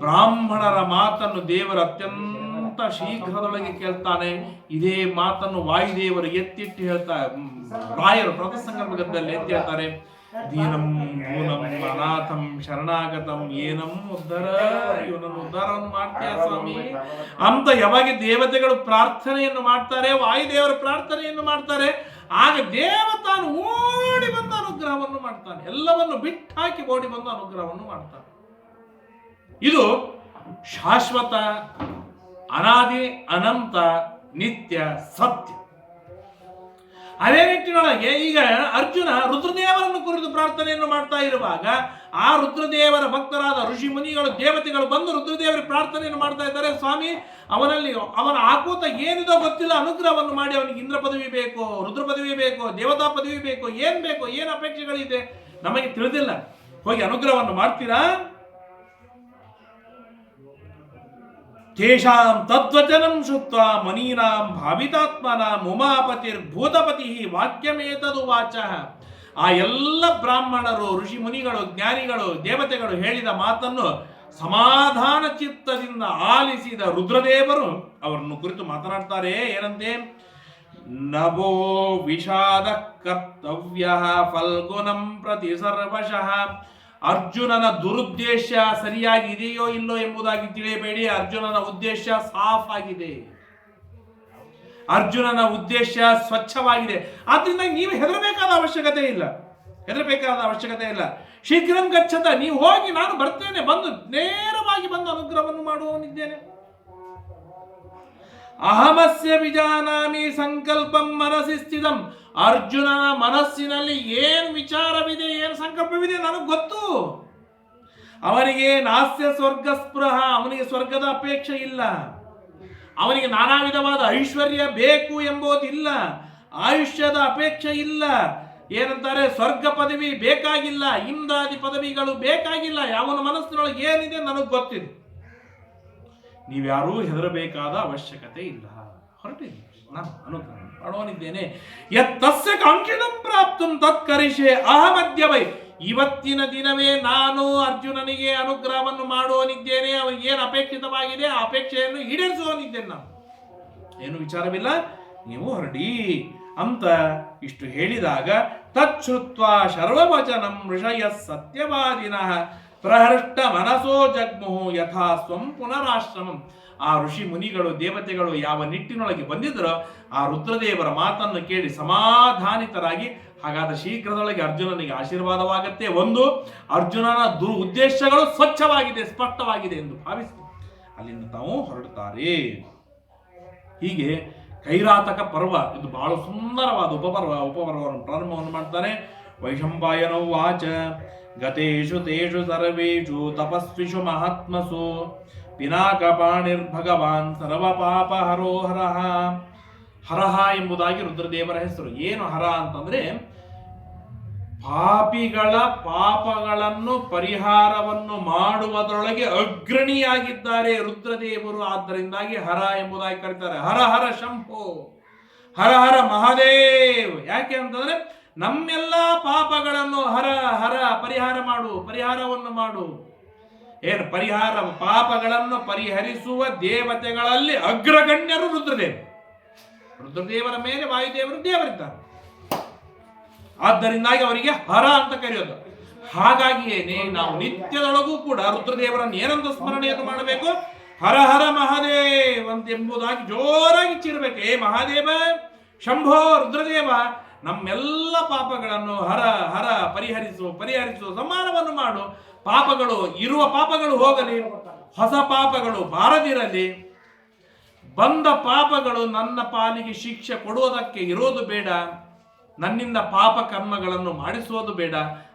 ಬ್ರಾಹ್ಮಣರ ಮಾತನ್ನು ದೇವರ ಅತ್ಯಂತ ಶೀಘ್ರದೊಳಗೆ ಕೇಳ್ತಾನೆ. ಇದೇ ಮಾತನ್ನು ವಾಯುದೇವರು ಎತ್ತಿಟ್ಟು ಹೇಳ್ತಾ ರಾಯರು ರಾಯರು ಸಂಕಲ್ಪದಲ್ಲಿ ಎತ್ತಿ ಹೇಳ್ತಾರೆ. ದೀನಂ ಮೂನಂ ಅನಾಥಂ ಶರಣಾಗತಂ ಏನಂ ಉದ್ಧಾರ, ಇವನನ್ನು ಉದ್ಧಾರವನ್ನು ಮಾಡ್ತೀಯ ಸ್ವಾಮಿ? ಅಂತ ಯಾವಾಗ ದೇವತೆಗಳು ಪ್ರಾರ್ಥನೆಯನ್ನು ಮಾಡ್ತಾರೆ, ವಾಯುದೇವರು ಪ್ರಾರ್ಥನೆಯನ್ನು ಮಾಡ್ತಾರೆ, ಆಗ ದೇವತಾನು ಓಡಿ ಬಂದು ಅನುಗ್ರಹವನ್ನು ಮಾಡ್ತಾನೆ. ಎಲ್ಲವನ್ನು ಬಿಟ್ಟಾಕಿ ಓಡಿ ಬಂದು ಅನುಗ್ರಹವನ್ನು ಮಾಡ್ತಾನೆ. ಇದು ಶಾಶ್ವತ, ಅನಾದಿ, ಅನಂತ, ನಿತ್ಯ, ಸತ್ಯ. ಅದೇ ನಿಟ್ಟಿನೊಳಗೆ ಈಗ ಅರ್ಜುನ ರುದ್ರದೇವರನ್ನು ಕುರಿತು ಪ್ರಾರ್ಥನೆಯನ್ನು ಮಾಡ್ತಾ ಇರುವಾಗ ಆ ರುದ್ರದೇವರ ಭಕ್ತರಾದ ಋಷಿ ಮುನಿಗಳು ದೇವತೆಗಳು ಬಂದು ರುದ್ರದೇವರ ಪ್ರಾರ್ಥನೆಯನ್ನು ಮಾಡ್ತಾ ಇದ್ದಾರೆ, ಸ್ವಾಮಿ, ಅವನಲ್ಲಿ ಅವನ ಆಕೂತ ಏನಿದೋ ಗೊತ್ತಿಲ್ಲ, ಅನುಗ್ರಹವನ್ನು ಮಾಡಿ, ಅವನಿಗೆ ಇಂದ್ರ ಪದವಿ ಬೇಕು, ರುದ್ರ ಪದವಿ ಬೇಕು, ದೇವತಾ ಪದವಿ ಬೇಕು, ಏನು ಬೇಕು, ಏನು ಅಪೇಕ್ಷೆಗಳಿದೆ? ನಮಗೆ ತಿಳಿದಿಲ್ಲ. ಹೋಗಿ ಅನುಗ್ರಹವನ್ನು ಮಾಡ್ತೀರಾ? ತೇಷಾಂ ತದ್ವಚನಂ ಶುತ್ವ ಮನೀನಾಂ ಭಾವಿತಾತ್ಮನಾಂ ಉಮಾಪತಿರ್ಭೂತಪತಿ ವಾಕ್ಯಮೇತದು ವಾಚ ಆ ಎಲ್ಲ ಬ್ರಾಹ್ಮಣರು ಋಷಿ ಮುನಿಗಳು ಜ್ಞಾನಿಗಳು, ದೇವತೆಗಳು ಹೇಳಿದ ಮಾತನ್ನು ಸಮಾಧಾನ ಚಿತ್ತದಿಂದ ಆಲಿಸಿದ ರುದ್ರದೇವರು ಅವರನ್ನು ಕುರಿತು ಮಾತನಾಡ್ತಾರೆ, ಏನಂತೆ? ನಭೋ ವಿಷಾದ ಕರ್ತವ್ಯ ಫಲ್ಗುಣಂ ಪ್ರತಿ ಸರ್ವಶಃ ಅರ್ಜುನನ ದುರುದ್ದೇಶ ಸರಿಯಾಗಿ ಇದೆಯೋ ಇಲ್ಲೋ ಎಂಬುದಾಗಿ ತಿಳಿಯಬೇಡಿ. ಅರ್ಜುನನ ಉದ್ದೇಶ ಸಾಫ್ ಆಗಿದೆ ಅರ್ಜುನನ ಉದ್ದೇಶ ಸ್ವಚ್ಛವಾಗಿದೆ. ಆದ್ರಿಂದ ನೀವು ಹೆದರಬೇಕಾದ ಅವಶ್ಯಕತೆ ಇಲ್ಲ. ಹೆದರಬೇಕಾದ ಅವಶ್ಯಕತೆ ಇಲ್ಲ. ಶೀಘ್ರಂ ಗಚ್ಚತ. ನೀವು ಹೋಗಿ ನಾನು ಬರ್ತೇನೆ. ಬಂದು ನೇರವಾಗಿ ಬಂದು ಅನುಗ್ರಹವನ್ನು ಮಾಡುವವನಿದ್ದೇನೆ. ಅಹಮಸ್ಯ ವಿಜಾನಾಮಿ ಸಂಕಲ್ಪಂ ಮನಸ್ಸಿ ಸ್ಥಿತಂ. ಅರ್ಜುನನ ಮನಸ್ಸಿನಲ್ಲಿ ಏನು ವಿಚಾರವಿದೆ, ಏನು ಸಂಕಲ್ಪವಿದೆ ನನಗೆ ಗೊತ್ತು. ಅವನಿಗೆ ನಾಸ್ಯ ಸ್ವರ್ಗ ಸ್ಪೃಹ, ಅವನಿಗೆ ಸ್ವರ್ಗದ ಅಪೇಕ್ಷೆ ಇಲ್ಲ. ಅವನಿಗೆ ನಾನಾ ವಿಧವಾದ ಐಶ್ವರ್ಯ ಬೇಕು ಎಂಬುದಿಲ್ಲ. ಆಯುಷ್ಯದ ಅಪೇಕ್ಷೆ ಇಲ್ಲ. ಏನಂತಾರೆ, ಸ್ವರ್ಗ ಪದವಿ ಬೇಕಾಗಿಲ್ಲ, ಇಂದ್ರಾದಿ ಪದವಿಗಳು ಬೇಕಾಗಿಲ್ಲ. ಯಾವನ ಮನಸ್ಸಿನೊಳಗೆ ಏನಿದೆ ನನಗೆ ಗೊತ್ತಿದೆ. ನೀವ್ಯಾರೂ ಹೆದರಬೇಕಾದ ಅವಶ್ಯಕತೆ ಇಲ್ಲ. ಹೊರಟಿದ್ದೀನಿ ನಾನು ಅನುಗ್ರಹ ಮಾಡೋನಿದ್ದೇನೆ ಯತ್ತಸ್ಯ ಕಾಂಕ್ಷಿಣಂ ಪ್ರಾಪ್ತಂ ತತ್ಕರಿಷೆ ಅಹಮದ್ಯ ವೈ ಇವತ್ತಿನ ದಿನವೇ ನಾನು ಅರ್ಜುನನಿಗೆ ಅನುಗ್ರಹವನ್ನು ಮಾಡುವನಿದ್ದೇನೆ. ಅವನಿಗೆ ಏನು ಅಪೇಕ್ಷಿತವಾಗಿದೆ? ಆ ಅಪೇಕ್ಷೆಯನ್ನು ಈಡೇರಿಸುವನಿದ್ದೇನೆ ನಾನು. ಏನು ವಿಚಾರವಿಲ್ಲ? ನೀವು ಹೊರಡಿ. ಅಂತ ಇಷ್ಟು ಹೇಳಿದಾಗ ತಚ್ಛುತ್ವ ಶರ್ವವಚನಂ ಋಷಯ ಸತ್ಯವಾದಿನಃ ಪ್ರಹೃಷ್ಟ ಮನಸೋ ಜಗ್ಮುಹು ಯಥಾ ಸ್ವಂ ಪುನರಾಶ್ರಮಂ. ಆ ಋಷಿ ಮುನಿಗಳು, ದೇವತೆಗಳು ಯಾವ ನಿಟ್ಟಿನೊಳಗೆ ಬಂದಿದ್ದರೋ ಆ ರುದ್ರದೇವರ ಮಾತನ್ನು ಕೇಳಿ ಸಮಾಧಾನಿತರಾಗಿ ಹಾಗಾದ ಶೀಘ್ರದೊಳಗೆ ಅರ್ಜುನನಿಗೆ ಆಶೀರ್ವಾದವಾಗತ್ತೆ ಒಂದು. ಅರ್ಜುನನ ದುರ್ ಉದ್ದೇಶಗಳು ಸ್ವಚ್ಛವಾಗಿದೆ, ಸ್ಪಷ್ಟವಾಗಿದೆ ಎಂದು ಭಾವಿಸಿ ಅಲ್ಲಿಂದ ತಾವು ಹೊರಡುತ್ತಾರೆ ಹೀಗೆ ಕೈರಾತಕ ಪರ್ವ, ಇದು ಬಹಳ ಸುಂದರವಾದ ಉಪಪರ್ವ, ಉಪಪರ್ವವನ್ನು ಪ್ರಾರಂಭವನ್ನು ಮಾಡ್ತಾರೆ. ವೈಶಂಪಾಯನೋ ವಾಚ ಗತೇಶು ತೇಷು ಸರ್ವೇಶು ತಪಸ್ವಿಷು ಮಹಾತ್ಮಸು. ಪಿನಾಕಪಾಣಿರ್ಭಗವಾನ್ ಸರ್ವ ಪಾಪ ಹರೋ ಹರಹ ಹರಹ ಎಂಬುದಾಗಿ ರುದ್ರದೇವರ ಹೆಸರು. ಏನು ಹರ ಅಂತಂದ್ರೆ ಪಾಪಿಗಳ ಪಾಪಗಳನ್ನು ಪರಿಹಾರವನ್ನು ಮಾಡುವುದರೊಳಗೆ ಅಗ್ರಣಿಯಾಗಿದ್ದಾರೆ ರುದ್ರದೇವರು. ಆದ್ದರಿಂದಾಗಿ ಹರ ಎಂಬುದಾಗಿ ಕರೀತಾರೆ. ಹರ ಹರ ಶಂಭೋ, ಹರ ಹರ ಮಹಾದೇವ್. ಯಾಕೆ ಅಂತಂದ್ರೆ ನಮ್ಮೆಲ್ಲ ಪಾಪಗಳನ್ನು ಹರ ಹರ ಪರಿಹಾರ ಮಾಡು, ಪರಿಹಾರವನ್ನು ಮಾಡು. ಏನು ಪರಿಹಾರ ಪಾಪಗಳನ್ನು ಪರಿಹರಿಸುವ ದೇವತೆಗಳಲ್ಲಿ ಅಗ್ರಗಣ್ಯರು ರುದ್ರದೇವ. ರುದ್ರದೇವರ ಮೇಲೆ ವಾಯುದೇವರು ದೇವರಿದ್ದಾರೆ. ಆದ್ದರಿಂದಾಗಿ ಅವರಿಗೆ ಹರ ಅಂತ ಕರೆಯೋದು. ಹಾಗಾಗಿಯೇನೆ ನಾವು ನಿತ್ಯದೊಳಗೂ ಕೂಡ ರುದ್ರದೇವರನ್ನು ಏನಂತ ಸ್ಮರಣೆಯನ್ನು ಮಾಡಬೇಕು? ಹರ ಹರ ಮಹಾದೇವ್ ಅಂತ ಎಂಬುದಾಗಿ ಜೋರಾಗಿ ಚಿರಬೇಕು. ಏ ಮಹಾದೇವ, ಶಂಭೋ ರುದ್ರದೇವ, ನಮ್ಮೆಲ್ಲ ಪಾಪಗಳನ್ನು ಹರ ಹರ ಪರಿಹರಿಸು ಪರಿಹರಿಸು ಸಮಾನವನ್ನು ಮಾಡು. ಪಾಪಗಳು, ಇರುವ ಪಾಪಗಳು ಹೋಗಲಿ, ಹೊಸ ಪಾಪಗಳು ಬಾರದಿರಲಿ. ಬಂದ ಪಾಪಗಳು ನನ್ನ ಪಾಲಿಗೆ ಶಿಕ್ಷೆ ಕೊಡುವುದಕ್ಕೆ ಇರೋದು ಬೇಡ. ನನ್ನಿಂದ ಪಾಪ ಕರ್ಮಗಳನ್ನು ಮಾಡಿಸುವುದು ಬೇಡ.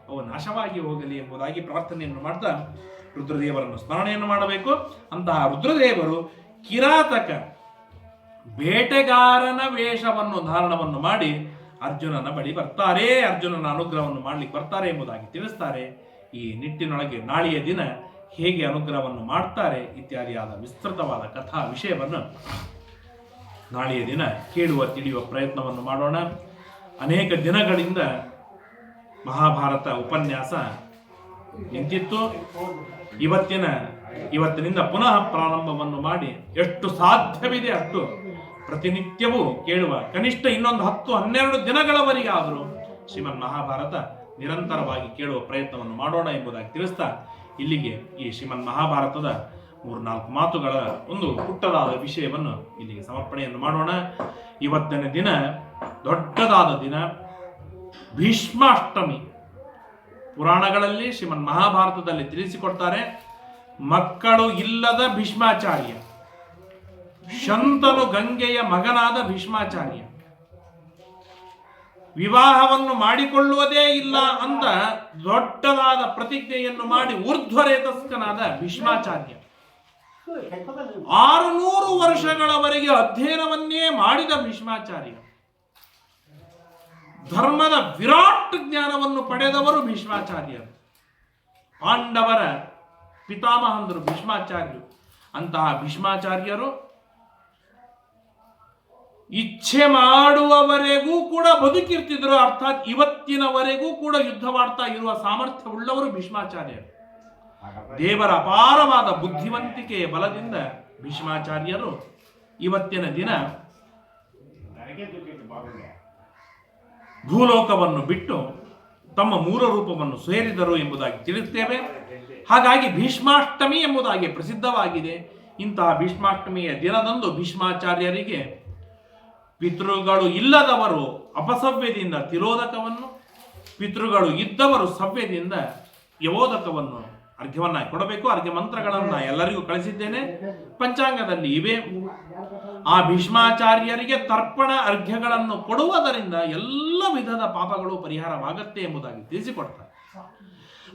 ಅವು ನಾಶವಾಗಿ ಹೋಗಲಿ ಎಂಬುದಾಗಿ ಪ್ರಾರ್ಥನೆಯನ್ನು ಮಾಡ್ತಾ ರುದ್ರದೇವರನ್ನು ಸ್ಮರಣೆಯನ್ನು ಮಾಡಬೇಕು. ಅಂತಹ ರುದ್ರದೇವರು ಕಿರಾತಕ ಬೇಟೆಗಾರನ ವೇಷವನ್ನು, ಧಾರಣವನ್ನು ಮಾಡಿ ಅರ್ಜುನನ ಬಳಿ ಬರ್ತಾರೆ. ಅರ್ಜುನನ ಅನುಗ್ರಹವನ್ನು ಮಾಡ್ಲಿಕ್ಕೆ ಬರ್ತಾರೆ ಎಂಬುದಾಗಿ ತಿಳಿಸ್ತಾರೆ. ಈ ನಿಟ್ಟಿನೊಳಗೆ ನಾಳೆಯ ದಿನ ಹೇಗೆ ಅನುಗ್ರಹವನ್ನು ಮಾಡ್ತಾರೆ ಇತ್ಯಾದಿಯಾದ ವಿಸ್ತೃತವಾದ ಕಥಾ ವಿಷಯವನ್ನು ನಾಳೆಯ ದಿನ ಕೇಳುವ, ತಿಳಿಯುವ ಪ್ರಯತ್ನವನ್ನು ಮಾಡೋಣ. ಅನೇಕ ದಿನಗಳಿಂದ ಮಹಾಭಾರತ ಉಪನ್ಯಾಸ ನಿಂತಿತ್ತು ಇವತ್ತಿನ, ಇವತ್ತಿನಿಂದ ಪುನಃ ಪ್ರಾರಂಭವನ್ನು ಮಾಡಿ ಎಷ್ಟು ಸಾಧ್ಯವಿದೆ ಅಷ್ಟು ಪ್ರತಿನಿತ್ಯವೂ ಕೇಳುವ ಕನಿಷ್ಠ ಇನ್ನೊಂದು ಹತ್ತು ಹನ್ನೆರಡು ದಿನಗಳವರೆಗೆ ಆದರೂ ಶ್ರೀಮನ್ ಮಹಾಭಾರತ ನಿರಂತರವಾಗಿ ಕೇಳುವ ಪ್ರಯತ್ನವನ್ನು ಮಾಡೋಣ ಎಂಬುದಾಗಿ ತಿಳಿಸ್ತಾ ಇಲ್ಲಿಗೆ ಈ ಶ್ರೀಮನ್ ಮಹಾಭಾರತದ ಮೂರ್ನಾಲ್ಕು ಮಾತುಗಳ ಒಂದು ಪುಟ್ಟದಾದ ವಿಷಯವನ್ನು ಇಲ್ಲಿಗೆ ಸಮರ್ಪಣೆಯನ್ನು ಮಾಡೋಣ. ಇವತ್ತಿನ ದಿನ, ದೊಡ್ಡದಾದ ದಿನ, ಭೀಷ್ಮಾಷ್ಟಮಿ. ಪುರಾಣಗಳಲ್ಲಿ ಶ್ರೀಮನ್ ಮಹಾಭಾರತದಲ್ಲಿ ತಿಳಿಸಿಕೊಡ್ತಾರೆ, ಮಕ್ಕಳು ಇಲ್ಲದ ಭೀಷ್ಮಾಚಾರ್ಯ, ಶಂತನು ಗಂಗೆಯ ಮಗನಾದ ಭೀಷ್ಮಾಚಾರ್ಯ. ವಿವಾಹವನ್ನು ಮಾಡಿಕೊಳ್ಳುವುದೇ ಇಲ್ಲ ಅಂತ ದೊಡ್ಡದಾದ ಪ್ರತಿಜ್ಞೆಯನ್ನು ಮಾಡಿ ಊರ್ಧ್ವರೇತಸ್ಕನಾದ ಭೀಷ್ಮಾಚಾರ್ಯ. ಆರುನೂರು ವರ್ಷಗಳವರೆಗೆ ಅಧ್ಯಯನವನ್ನೇ ಮಾಡಿದ ಭೀಷ್ಮಾಚಾರ್ಯ. ಧರ್ಮದ ವಿರಾಟ್ ಜ್ಞಾನವನ್ನು ಪಡೆದವರು ಭೀಷ್ಮಾಚಾರ್ಯರು ಪಾಂಡವರ ಪಿತಾಮಹಂದರು ಭೀಷ್ಮಾಚಾರ್ಯರು. ಅಂತಹ ಭೀಷ್ಮಾಚಾರ್ಯರು ಇಚ್ಛೆ ಮಾಡುವವರೆಗೂ ಕೂಡ ಬದುಕಿರ್ತಿದ್ರು, ಅರ್ಥಾತ್ ಇವತ್ತಿನವರೆಗೂ ಕೂಡ ಯುದ್ಧವಾಡ್ತಾ ಇರುವ ಸಾಮರ್ಥ್ಯವುಳ್ಳವರು ಭೀಷ್ಮಾಚಾರ್ಯರು. ದೇವರ ಅಪಾರವಾದ ಬುದ್ಧಿವಂತಿಕೆಯ ಬಲದಿಂದ ಭೀಷ್ಮಾಚಾರ್ಯರು ಇವತ್ತಿನ ದಿನ ಭೂಲೋಕವನ್ನು ಬಿಟ್ಟು ತಮ್ಮ ಮೂಲ ರೂಪವನ್ನು ಸೇರಿದರು ಎಂಬುದಾಗಿ ತಿಳಿಸುತ್ತೇವೆ ಹಾಗಾಗಿ ಭೀಷ್ಮಾಷ್ಟಮಿ ಎಂಬುದಾಗಿ ಪ್ರಸಿದ್ಧವಾಗಿದೆ. ಇಂತಹ ಭೀಷ್ಮಾಷ್ಟಮಿಯ ದಿನದಂದು ಭೀಷ್ಮಾಚಾರ್ಯರಿಗೆ ಪಿತೃಗಳು ಇಲ್ಲದವರು ಅಪಸವ್ಯದಿಂದ ತಿರೋದಕವನ್ನು ಪಿತೃಗಳು ಇದ್ದವರು ಸವ್ಯದಿಂದ ಯವೋದಕವನ್ನು ಅರ್ಘ್ಯವನ್ನ ಕೊಡಬೇಕು. ಅರ್ಘ್ಯ ಮಂತ್ರಗಳನ್ನ ಎಲ್ಲರಿಗೂ ಕಳಿಸಿದ್ದೇನೆ. ಪಂಚಾಂಗದಲ್ಲಿ ಇವೆ. ಆ ಭೀಷ್ಮಾಚಾರ್ಯರಿಗೆ ತರ್ಪಣ ಅರ್ಘ್ಯಗಳನ್ನು ಕೊಡುವುದರಿಂದ ಎಲ್ಲ ವಿಧದ ಪಾಪಗಳು ಪರಿಹಾರವಾಗತ್ತೆ ಎಂಬುದಾಗಿ ತಿಳಿಸಿಕೊಡ್ತಾರೆ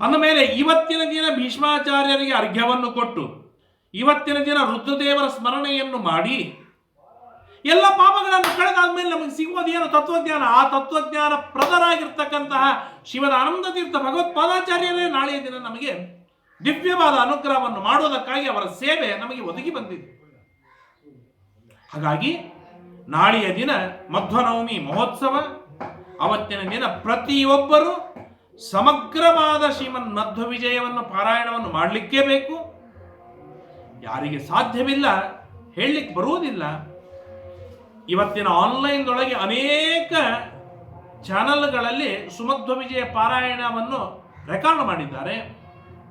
ಅಂದ ಮೇಲೆ ಇವತ್ತಿನ ದಿನ ಭೀಷ್ಮಾಚಾರ್ಯರಿಗೆ ಅರ್ಘ್ಯವನ್ನು ಕೊಟ್ಟು, ಇವತ್ತಿನ ದಿನ ರುದ್ರದೇವರ ಸ್ಮರಣೆಯನ್ನು ಮಾಡಿ ಎಲ್ಲ ಪಾಪಗಳನ್ನು ಕಳೆದಾದ್ಮೇಲೆ ನಮಗೆ ಸಿಗುವುದೇನು ತತ್ವಜ್ಞಾನ. ಆ ತತ್ವಜ್ಞಾನ ಪ್ರದರಾಗಿರ್ತಕ್ಕಂತಹ ಶಿವನ ಆನಂದ ತೀರ್ಥ ಭಗವತ್ಪಾದಾಚಾರ್ಯರೇ ನಾಳೆಯ ದಿನ ನಮಗೆ ದಿವ್ಯವಾದ ಅನುಗ್ರಹವನ್ನು ಮಾಡುವುದಕ್ಕಾಗಿ ಅವರ ಸೇವೆ ನಮಗೆ ಒದಗಿ ಬಂದಿದೆ. ಹಾಗಾಗಿ ನಾಳೆಯ ದಿನ ಮಧ್ವನವಮಿ ಮಹೋತ್ಸವ, ಅವತ್ತಿನ ದಿನ ಪ್ರತಿಯೊಬ್ಬರು ಸಮಗ್ರವಾದ ಶ್ರೀಮನ್ ಮಧ್ವ ವಿಜಯವನ್ನು ಪಾರಾಯಣವನ್ನು ಮಾಡಲಿಕ್ಕೇ ಬೇಕು. ಯಾರಿಗೆ ಸಾಧ್ಯವಿಲ್ಲ, ಹೇಳಲಿಕ್ಕೆ ಬರುವುದಿಲ್ಲ. ಇವತ್ತಿನ ಆನ್ಲೈನ್ದೊಳಗೆ ಅನೇಕ ಚಾನಲ್ಗಳಲ್ಲಿ ಸುಮಧ್ವ ವಿಜಯ ಪಾರಾಯಣವನ್ನು ರೆಕಾರ್ಡ್ ಮಾಡಿದ್ದಾರೆ.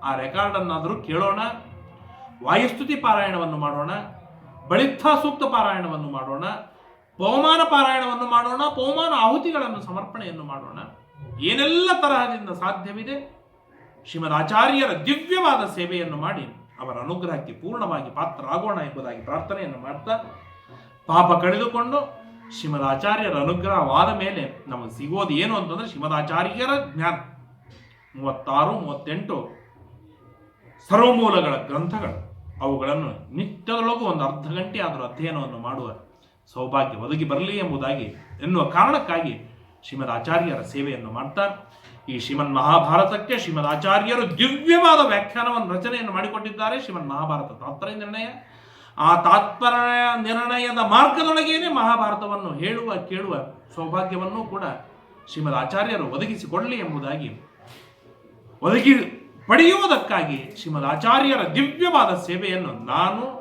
ಆ ರೆಕಾರ್ಡನ್ನಾದರೂ ಕೇಳೋಣ, ವಾಯುಸ್ತುತಿ ಪಾರಾಯಣವನ್ನು ಮಾಡೋಣ ಬಳಿತ್ಥ ಸೂಕ್ತ ಪಾರಾಯಣವನ್ನು ಮಾಡೋಣ, ಪವಮಾನ ಪಾರಾಯಣವನ್ನು ಮಾಡೋಣ, ಪವಮಾನ ಆಹುತಿಗಳನ್ನು ಸಮರ್ಪಣೆಯನ್ನು ಮಾಡೋಣ. ಏನೆಲ್ಲ ತರಹದಿಂದ ಸಾಧ್ಯವಿದೆ? ಶ್ರೀಮದ್ ಆಚಾರ್ಯರ ದಿವ್ಯವಾದ ಸೇವೆಯನ್ನು ಮಾಡಿ ಅವರ ಅನುಗ್ರಹಕ್ಕೆ ಪೂರ್ಣವಾಗಿ ಪಾತ್ರರಾಗೋಣ ಎಂಬುದಾಗಿ ಪ್ರಾರ್ಥನೆಯನ್ನು ಮಾಡ್ತಾ ಪಾಪ ಕಳೆದುಕೊಂಡು ಶ್ರೀಮದ್ ಆಚಾರ್ಯರ ಅನುಗ್ರಹವಾದ ಮೇಲೆ ನಮಗೆ ಸಿಗೋದು ಏನು ಅಂತಂದ್ರೆ ಶ್ರೀಮದಾಚಾರ್ಯರ ಜ್ಞಾನ. ಮೂವತ್ತಾರು, ಮೂವತ್ತೆಂಟು ಸರ್ವಮೂಲಗಳ ಗ್ರಂಥಗಳು. ಅವುಗಳನ್ನು ನಿತ್ಯದೊಳಗೂ ಒಂದು ಅರ್ಧ ಗಂಟೆ ಆದರೂ ಅಧ್ಯಯನವನ್ನು ಮಾಡುವ ಸೌಭಾಗ್ಯ ಒದಗಿ ಬರಲಿ ಎಂಬುದಾಗಿ ಎನ್ನುವ ಕಾರಣಕ್ಕಾಗಿ ಶ್ರೀಮದ್ ಆಚಾರ್ಯರ ಸೇವೆಯನ್ನು ಮಾಡ್ತಾ ಈ ಶ್ರೀಮನ್ ಮಹಾಭಾರತಕ್ಕೆ ಶ್ರೀಮದ್ ಆಚಾರ್ಯರು ದಿವ್ಯವಾದ ವ್ಯಾಖ್ಯಾನವನ್ನು, ರಚನೆಯನ್ನು ಮಾಡಿಕೊಟ್ಟಿದ್ದಾರೆ. ಶ್ರೀಮನ್ ಮಹಾಭಾರತ ತಾತ್ಪರ್ಯ ನಿರ್ಣಯ. ಆ ತಾತ್ಪರ್ಯ ನಿರ್ಣಯದ ಮಾರ್ಗದೊಳಗೇನೆ ಮಹಾಭಾರತವನ್ನು ಹೇಳುವ, ಕೇಳುವ ಸೌಭಾಗ್ಯವನ್ನು ಕೂಡ ಶ್ರೀಮದ್ ಆಚಾರ್ಯರು ಒದಗಿಸಿಕೊಳ್ಳಲಿ ಎಂಬುದಾಗಿ, ಒದಗಿ ಪಡೆಯುವುದಕ್ಕಾಗಿ ಶ್ರೀಮದ್ ಆಚಾರ್ಯರ ದಿವ್ಯವಾದ ಸೇವೆಯನ್ನು ನಾನು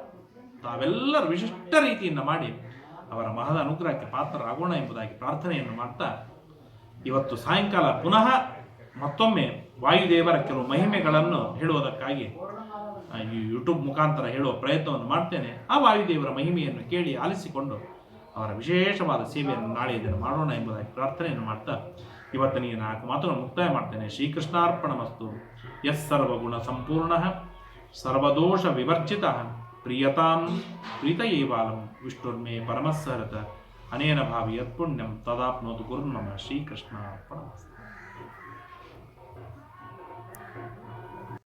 ತಾವೆಲ್ಲರೂ ವಿಶಿಷ್ಟ ರೀತಿಯಿಂದ ಮಾಡಿ ಅವರ ಮಹದ ಅನುಗ್ರಹಕ್ಕೆ ಪಾತ್ರರಾಗೋಣ ಎಂಬುದಾಗಿ ಪ್ರಾರ್ಥನೆಯನ್ನು ಮಾಡ್ತಾ, ಇವತ್ತು ಸಾಯಂಕಾಲ ಪುನಃ ಮತ್ತೊಮ್ಮೆ ವಾಯುದೇವರ ಕೆಲವು ಮಹಿಮೆಗಳನ್ನು ಹೇಳುವುದಕ್ಕಾಗಿ ಈ ಯೂಟ್ಯೂಬ್ ಮುಖಾಂತರ ಹೇಳುವ ಪ್ರಯತ್ನವನ್ನು ಮಾಡ್ತೇನೆ. ಆ ವಾಯುದೇವರ ಮಹಿಮೆಯನ್ನು ಕೇಳಿ ಆಲಿಸಿಕೊಂಡು ಅವರ ವಿಶೇಷವಾದ ಸೇವೆಯನ್ನು ನಾಳೆ ದಿನ ಮಾಡೋಣ ಎಂಬುದಾಗಿ ಪ್ರಾರ್ಥನೆಯನ್ನು ಮಾಡ್ತಾ ಇವತ್ತಿನ ನಾಲ್ಕು ಮಾತುಗಳನ್ನು ಮುಕ್ತಾಯ ಮಾಡ್ತೇನೆ. ಶ್ರೀಕೃಷ್ಣಾರ್ಪಣ ಮಸ್ತು ಎಸ್ ಸರ್ವಗುಣ ಸಂಪೂರ್ಣ, ಸರ್ವದೋಷ ವಿವರ್ಜಿತ, ಪ್ರಿಯತಾಂ ಪ್ರೀತಯೇವಾಲಂ ವಿಷ್ಣುರ್ಮೇ ಪರಮಸ್ಸರತ ಅನೇನ ಭಾವಿ ಯತ್ಪುಣ್ಯಂ ತದಾಪ್ನೋತು ಗುರುರ್ಮಮ ಶ್ರೀಕೃಷ್ಣಾರ್ಪಣ